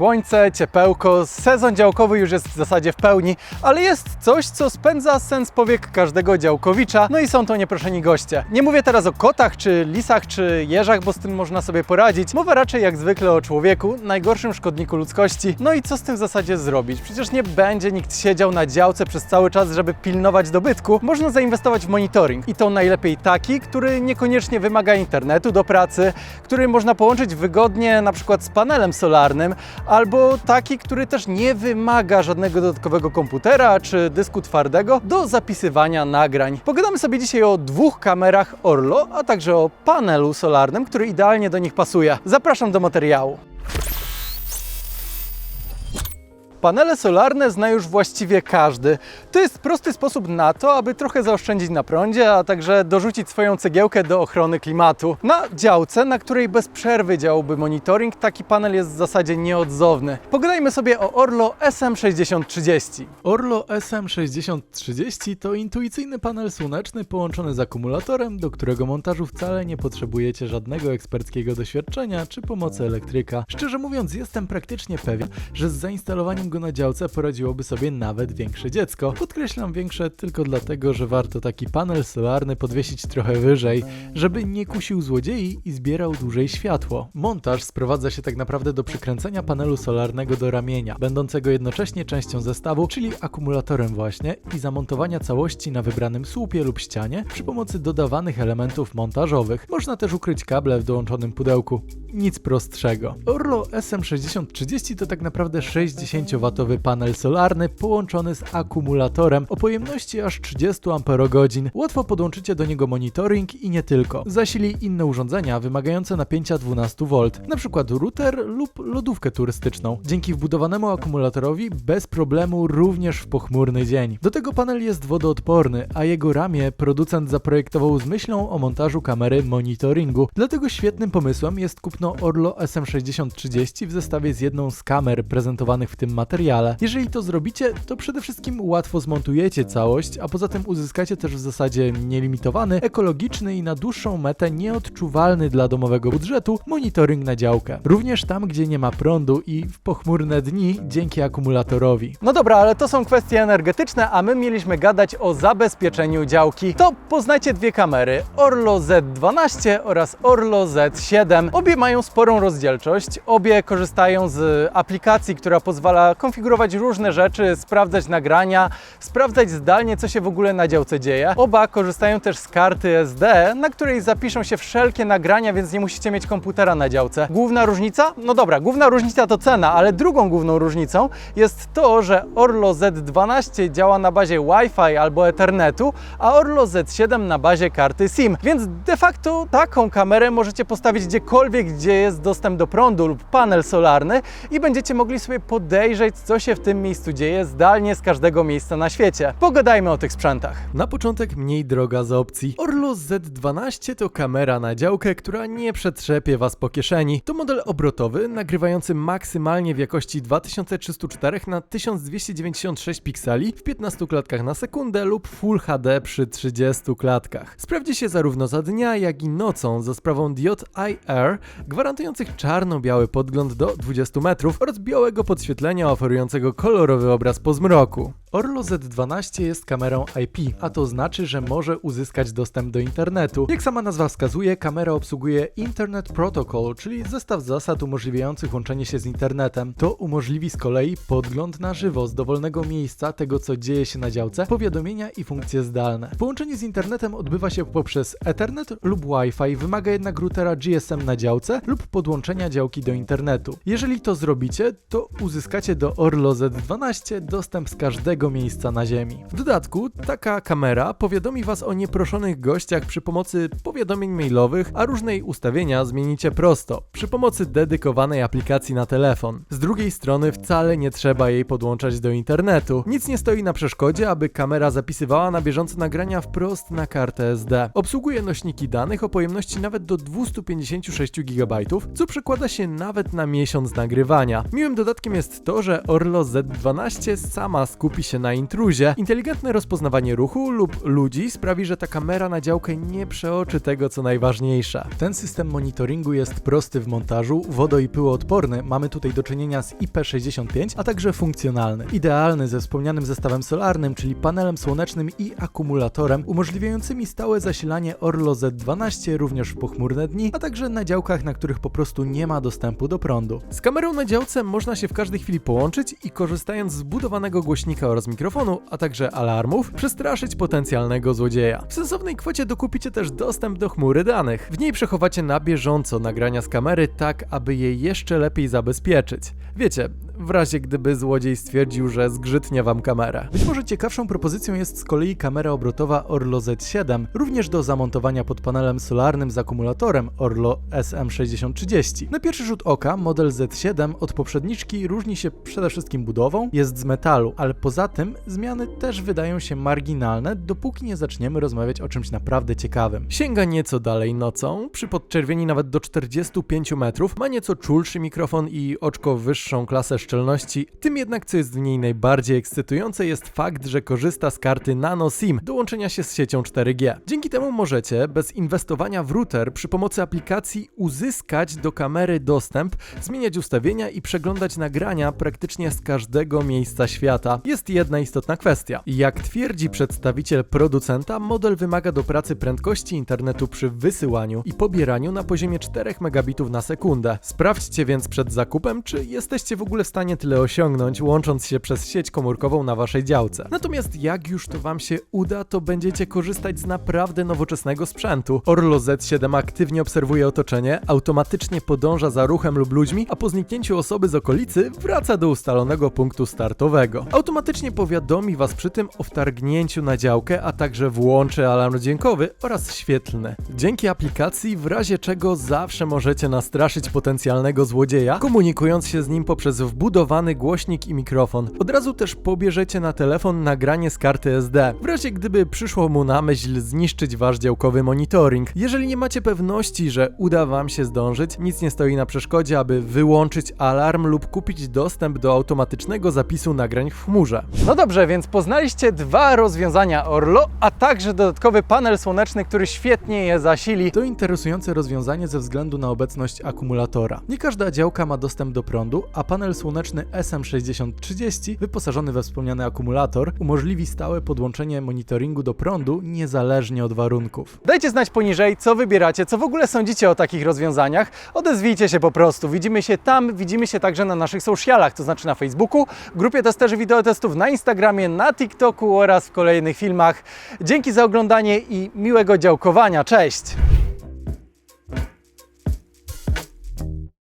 słońce, ciepełko, sezon działkowy już jest w zasadzie w pełni, ale jest coś, co spędza sens powiek każdego działkowicza, no i są to nieproszeni goście. Nie mówię teraz o kotach, czy lisach, czy jeżach, bo z tym można sobie poradzić. Mowa raczej jak zwykle o człowieku, najgorszym szkodniku ludzkości. No i co z tym w zasadzie zrobić? Przecież nie będzie nikt siedział na działce przez cały czas, żeby pilnować dobytku. Można zainwestować w monitoring i to najlepiej taki, który niekoniecznie wymaga internetu do pracy, który można połączyć wygodnie na przykład z panelem solarnym, albo taki, który też nie wymaga żadnego dodatkowego komputera czy dysku twardego do zapisywania nagrań. Pogadamy sobie dzisiaj o dwóch kamerach Orlo, a także o panelu solarnym, który idealnie do nich pasuje. Zapraszam do materiału. Panele solarne zna już właściwie każdy. To jest prosty sposób na to, aby trochę zaoszczędzić na prądzie, a także dorzucić swoją cegiełkę do ochrony klimatu. Na działce, na której bez przerwy działałby monitoring, taki panel jest w zasadzie nieodzowny. Pogadajmy sobie o Orlo SM6030. Orlo SM6030 to intuicyjny panel słoneczny połączony z akumulatorem, do którego montażu wcale nie potrzebujecie żadnego eksperckiego doświadczenia czy pomocy elektryka. Szczerze mówiąc, jestem praktycznie pewien, że z zainstalowaniem go na działce poradziłoby sobie nawet większe dziecko. Podkreślam większe tylko dlatego, że warto taki panel solarny podwiesić trochę wyżej, żeby nie kusił złodziei i zbierał dłużej światło. Montaż sprowadza się tak naprawdę do przykręcenia panelu solarnego do ramienia, będącego jednocześnie częścią zestawu, czyli akumulatorem właśnie, i zamontowania całości na wybranym słupie lub ścianie przy pomocy dodawanych elementów montażowych. Można też ukryć kable w dołączonym pudełku. Nic prostszego. Orlo SM6030 to tak naprawdę 60W panel solarny połączony z akumulatorem o pojemności aż 30 Ah. Łatwo podłączycie do niego monitoring i nie tylko. Zasili inne urządzenia wymagające napięcia 12V, np. router lub lodówkę turystyczną. Dzięki wbudowanemu akumulatorowi bez problemu również w pochmurny dzień. Do tego panel jest wodoodporny, a jego ramię producent zaprojektował z myślą o montażu kamery monitoringu. Dlatego świetnym pomysłem jest kupno Orlo SM6030 w zestawie z jedną z kamer prezentowanych w tym materiale. Jeżeli to zrobicie, to przede wszystkim łatwo zmontujecie całość, a poza tym uzyskacie też w zasadzie nielimitowany, ekologiczny i na dłuższą metę nieodczuwalny dla domowego budżetu monitoring na działkę. Również tam, gdzie nie ma prądu i w pochmurne dni dzięki akumulatorowi. No dobra, ale to są kwestie energetyczne, a my mieliśmy gadać o zabezpieczeniu działki. To poznajcie dwie kamery, Orlo Z12 oraz Orlo Z7. Obie mają sporą rozdzielczość, obie korzystają z aplikacji, która pozwala konfigurować różne rzeczy, sprawdzać nagrania, sprawdzać zdalnie, co się w ogóle na działce dzieje. Oba korzystają też z karty SD, na której zapiszą się wszelkie nagrania, więc nie musicie mieć komputera na działce. Główna różnica? No dobra, główna różnica to cena, ale drugą główną różnicą jest to, że Orlo Z12 działa na bazie Wi-Fi albo Ethernetu, a Orlo Z7 na bazie karty SIM. Więc de facto taką kamerę możecie postawić gdziekolwiek, gdzie jest dostęp do prądu lub panel solarny i będziecie mogli sobie podejrzeć, co się w tym miejscu dzieje zdalnie z każdego miejsca na świecie. Pogadajmy o tych sprzętach. Na początek mniej droga z opcji. Orlo Z12 to kamera na działkę, która nie przetrzepie Was po kieszeni. To model obrotowy, nagrywający maksymalnie w jakości 2304 na 1296 pikseli w 15 klatkach na sekundę lub Full HD przy 30 klatkach. Sprawdzi się zarówno za dnia, jak i nocą za sprawą diod IR, gwarantujących czarno-biały podgląd do 20 metrów oraz białego podświetlenia oferującego kolorowy obraz po zmroku. Orlo Z12 jest kamerą IP, a to znaczy, że może uzyskać dostęp do internetu. Jak sama nazwa wskazuje, kamera obsługuje Internet Protocol, czyli zestaw zasad umożliwiających łączenie się z internetem. To umożliwi z kolei podgląd na żywo z dowolnego miejsca tego, co dzieje się na działce, powiadomienia i funkcje zdalne. Połączenie z internetem odbywa się poprzez Ethernet lub Wi-Fi, wymaga jednak routera GSM na działce lub podłączenia działki do internetu. Jeżeli to zrobicie, to uzyskacie do Orlo Z12 dostęp z każdego miejsca na Ziemi. W dodatku, taka kamera powiadomi Was o nieproszonych gościach przy pomocy powiadomień mailowych, a różne ustawienia zmienicie prosto, przy pomocy dedykowanej aplikacji na telefon. Z drugiej strony wcale nie trzeba jej podłączać do internetu. Nic nie stoi na przeszkodzie, aby kamera zapisywała na bieżąco nagrania wprost na kartę SD. Obsługuje nośniki danych o pojemności nawet do 256 GB, co przekłada się nawet na miesiąc nagrywania. Miłym dodatkiem jest to, że Orlo Z12 sama skupi się się na intruzie. Inteligentne rozpoznawanie ruchu lub ludzi sprawi, że ta kamera na działkę nie przeoczy tego, co najważniejsze. Ten system monitoringu jest prosty w montażu, wodo i pyłoodporny, mamy tutaj do czynienia z IP65, a także funkcjonalny. Idealny ze wspomnianym zestawem solarnym, czyli panelem słonecznym i akumulatorem, umożliwiającymi stałe zasilanie Orlo Z12 również w pochmurne dni, a także na działkach, na których po prostu nie ma dostępu do prądu. Z kamerą na działce można się w każdej chwili połączyć i korzystając z budowanego głośnika oraz mikrofonu, a także alarmów, przestraszyć potencjalnego złodzieja. W sensownej kwocie dokupicie też dostęp do chmury danych. W niej przechowacie na bieżąco nagrania z kamery tak, aby je jeszcze lepiej zabezpieczyć. Wiecie, w razie gdyby złodziej stwierdził, że zgrzytnie wam kamerę. Być może ciekawszą propozycją jest z kolei kamera obrotowa Orlo Z7, również do zamontowania pod panelem solarnym z akumulatorem Orlo SM6030. Na pierwszy rzut oka model Z7 od poprzedniczki różni się przede wszystkim budową, jest z metalu, ale poza tym zmiany też wydają się marginalne, dopóki nie zaczniemy rozmawiać o czymś naprawdę ciekawym. Sięga nieco dalej nocą, przy podczerwieni nawet do 45 metrów, ma nieco czulszy mikrofon i oczko wyższą klasę szczelności, tym jednak co jest w niej najbardziej ekscytujące jest fakt, że korzysta z karty Nano SIM do łączenia się z siecią 4G. Dzięki temu możecie, bez inwestowania w router, przy pomocy aplikacji uzyskać do kamery dostęp, zmieniać ustawienia i przeglądać nagrania praktycznie z każdego miejsca świata. Jest jedna istotna kwestia. Jak twierdzi przedstawiciel producenta, model wymaga do pracy prędkości internetu przy wysyłaniu i pobieraniu na poziomie 4 megabitów na sekundę. Sprawdźcie więc przed zakupem, czy jesteście w ogóle w stanie tyle osiągnąć, łącząc się przez sieć komórkową na waszej działce. Natomiast jak już to wam się uda, to będziecie korzystać z naprawdę nowoczesnego sprzętu. Orlo Z7 aktywnie obserwuje otoczenie, automatycznie podąża za ruchem lub ludźmi, a po zniknięciu osoby z okolicy wraca do ustalonego punktu startowego. Automatycznie powiadomi was przy tym o wtargnięciu na działkę, a także włączy alarm dźwiękowy oraz świetlny. Dzięki aplikacji w razie czego zawsze możecie nastraszyć potencjalnego złodzieja, komunikując się z nim poprzez wbudowany głośnik i mikrofon. Od razu też pobierzecie na telefon nagranie z karty SD, w razie gdyby przyszło mu na myśl zniszczyć wasz działkowy monitoring. Jeżeli nie macie pewności, że uda wam się zdążyć, nic nie stoi na przeszkodzie, aby wyłączyć alarm lub kupić dostęp do automatycznego zapisu nagrań w chmurze. No dobrze, więc poznaliście dwa rozwiązania Orlo, a także dodatkowy panel słoneczny, który świetnie je zasili. To interesujące rozwiązanie ze względu na obecność akumulatora. Nie każda działka ma dostęp do prądu, a panel słoneczny SM6030 wyposażony we wspomniany akumulator umożliwi stałe podłączenie monitoringu do prądu niezależnie od warunków. Dajcie znać poniżej, co wybieracie, co w ogóle sądzicie o takich rozwiązaniach. Odezwijcie się po prostu. Widzimy się tam, widzimy się także na naszych socialach, to znaczy na Facebooku, grupie testerzy wideotestów na Instagramie, na TikToku oraz w kolejnych filmach. Dzięki za oglądanie i miłego działkowania. Cześć!